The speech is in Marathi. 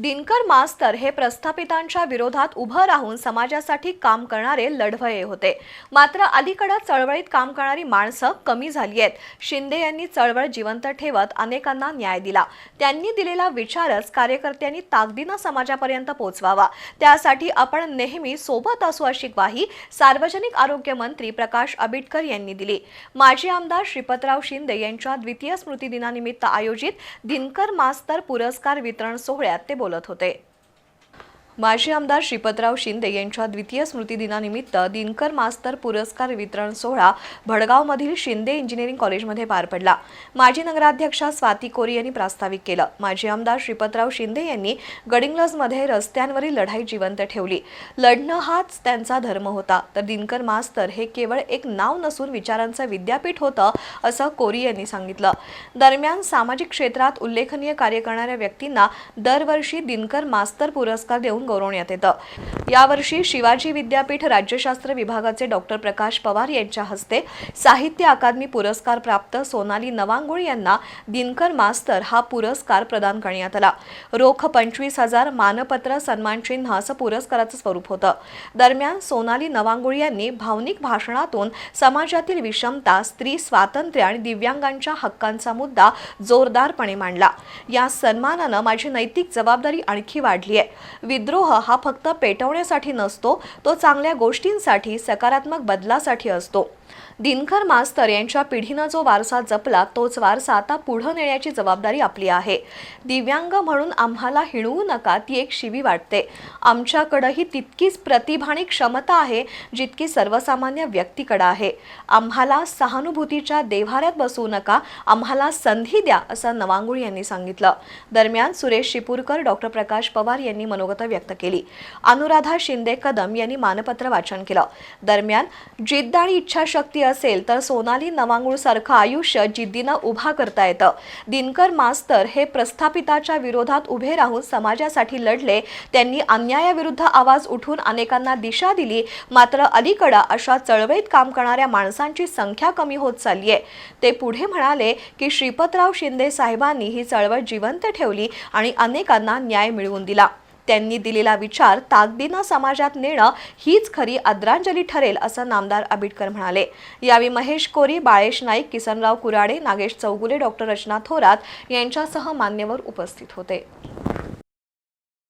दिनकर मास्तर हे प्रस्थापितांच्या विरोधात उभं राहून समाजासाठी काम करणारे लढवये होते. मात्र अलीकडं चळवळीत काम करणारी माणसं कमी झाली आहेत. शिंदे यांनी चळवळ जिवंत ठेवत अनेकांना न्याय दिला. त्यांनी दिलेला विचारच कार्यकर्त्यांनी ताकदीनं समाजापर्यंत पोहोचवावा त्यासाठी आपण नेहमी सोबत असू अशी ग्वाही सार्वजनिक आरोग्य मंत्री प्रकाश आबिटकर यांनी दिली. माजी आमदार श्रीपतराव शिंदे यांच्या द्वितीय स्मृतिदिनानिमित्त आयोजित दिनकर मास्तर पुरस्कार वितरण सोहळ्यात ते बोलत बोलत होते. माजी आमदार श्रीपतराव शिंदे यांच्या द्वितीय स्मृतिदिनानिमित्त दिनकर मास्तर पुरस्कार वितरण सोहळा भडगावमधील शिंदे इंजिनिअरिंग कॉलेजमध्ये पार पडला. माजी नगराध्यक्षा स्वाती कोरी यांनी प्रास्ताविक केलं. माजी आमदार श्रीपतराव शिंदे यांनी गडिंग्लजमध्ये रस्त्यांवरील लढाई जिवंत ठेवली. लढणं हाच त्यांचा धर्म होता. तर दिनकर मास्तर हे केवळ एक नाव नसून विचारांचं विद्यापीठ होतं असं कोरी यांनी सांगितलं. दरम्यान सामाजिक क्षेत्रात उल्लेखनीय कार्य करणाऱ्या व्यक्तींना दरवर्षी दिनकर मास्तर पुरस्कार देऊन गौरवण्यात येतं. यावर्षी शिवाजी विद्यापीठ राज्यशास्त्र विभागाचे डॉक्टर प्रकाश पवार यांच्या हस्ते साहित्य अकादमी पुरस्कार प्राप्त सोनाली नवांगुळ यांना दिनकर मास्तर हा पुरस्कार प्रदान करण्यात आला. रोख पंचवीस हजार मानपत्र सन्मानचिन्ह असं पुरस्काराचं स्वरूप होतं. दरम्यान सोनाली नवांगुळ यांनी भावनिक भाषणातून समाजातील विषमता स्त्री स्वातंत्र्य आणि दिव्यांगांच्या हक्कांचा मुद्दा जोरदारपणे मांडला. या सन्मानानं माझी नैतिक जबाबदारी आणखी वाढली आहे विद्रोह हा फक्त पेटवण्यासाठी नसतो तो चांगल्या गोष्टींसाठी सकारात्मक बदलासाठी असतो. दिनकर मास्तर यांच्या पिढीनं जो वारसा जपला तोच वारसा आता पुढं नेण्याची जबाबदारी आपली आहे. दिव्यांग म्हणून आम्हाला हिणवू नका ती एक शिवी वाटते. आमच्याकडंही तितकीच प्रतिभा आणि क्षमता आहे जितकी सर्वसामान्य व्यक्तीकडं आहे. आम्हाला सहानुभूतीच्या देव्हाऱ्यात बसवू नका आम्हाला संधी द्या असं नवांगुळ यांनी सांगितलं. दरम्यान सुरेश शिपूरकर डॉक्टर प्रकाश पवार यांनी मनोगत व्यक्त केली. अनुराधा शिंदे कदम यांनी मानपत्र वाचन केलं. दरम्यान जिद्द आणि इच्छाशक्ती शक्ती असेल तर सोनाली नवांगूळसारखं आयुष्य जिद्दीनं उभा करता येतं. दिनकर मास्तर हे प्रस्थापिताच्या विरोधात उभे राहून समाजासाठी लढले. त्यांनी अन्यायाविरुद्ध आवाज उठून अनेकांना दिशा दिली. मात्र अलीकडं अशा चळवळीत काम करणाऱ्या माणसांची संख्या कमी होत चालली आहे ते पुढे म्हणाले की श्रीपतराव शिंदे साहेबांनी ही चळवळ जिवंत ठेवली आणि अनेकांना न्याय मिळवून दिला. त्यांनी दिलेला विचार ताकदीनं समाजात नेणं हीच खरी आदरांजली ठरेल असं नामदार आबिटकर म्हणाले. यावेळी महेश कोरी बाळेश नाईक किसनराव कुराडे नागेश चौगुले डॉक्टर रचना थोरात यांच्यासह मान्यवर उपस्थित होते.